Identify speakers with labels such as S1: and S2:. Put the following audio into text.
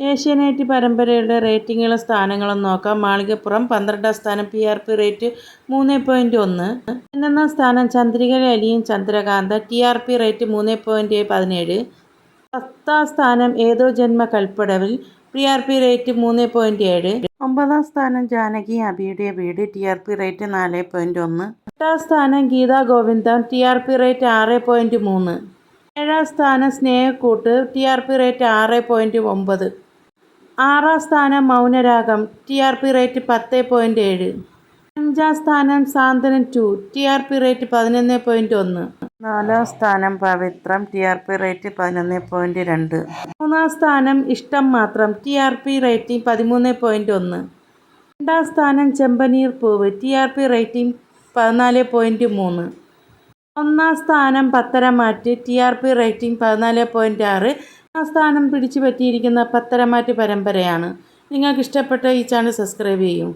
S1: ഏഷ്യാനെറ്റ് പരമ്പരയുടെ റേറ്റിംഗുകളും സ്ഥാനങ്ങളും നോക്കാം. മാളികപ്പുറം പന്ത്രണ്ടാം സ്ഥാനം പി ആർ പി റേറ്റ് മൂന്ന് പോയിന്റ് ഒന്ന്. പതിനൊന്നാം സ്ഥാനം ചന്ദ്രിക അലിയും Chandrakantha. T R P rate മൂന്ന് പോയിന്റ് പതിനേഴ്. പത്താം സ്ഥാനം ഏതോ ജന്മ കൽപ്പടവിൽ ടി ആർ പി റേറ്റ് മൂന്ന് പോയിന്റ് ഏഴ്. ഒമ്പതാം സ്ഥാനം ജാനകി അബിയുടെ വീട് ടി ആർ പി റേറ്റ് നാല് പോയിന്റ് ഒന്ന്. എട്ടാം സ്ഥാനം Geetha Govindan T R P rate ആറ് പോയിന്റ് മൂന്ന്. ഏഴാം സ്ഥാനം Snehakkoottu T R P rate ആറ് പോയിന്റ് ഒമ്പത്. ആറാം സ്ഥാനം Mounaragam T R P rate പത്ത് പോയിന്റ് ഏഴ്. അഞ്ചാം സ്ഥാനം Santhwanam two T R P rate പതിനൊന്ന് പോയിന്റ് ഒന്ന്. നാലാം സ്ഥാനം Pavithram T R P rate പതിനൊന്ന് പോയിന്റ് രണ്ട്. മൂന്നാം സ്ഥാനം Ishtam Mathram T R P rating പതിമൂന്ന് പോയിന്റ് ഒന്ന്. രണ്ടാം സ്ഥാനം Chempaneer Poovu T R P rating പതിനാല് പോയിന്റ് മൂന്ന്. ഒന്നാം സ്ഥാനം Patharamattu T R P rating പതിനാല് പോയിന്റ് ആറ്. ആ സ്ഥാനം പിടിച്ചു പറ്റിയിരിക്കുന്ന പത്തരമാറ്റ് പരമ്പരയാണ്. നിങ്ങൾക്ക് ഇഷ്ടപ്പെട്ട ഈ ചാനൽ സബ്സ്ക്രൈബ് ചെയ്യും.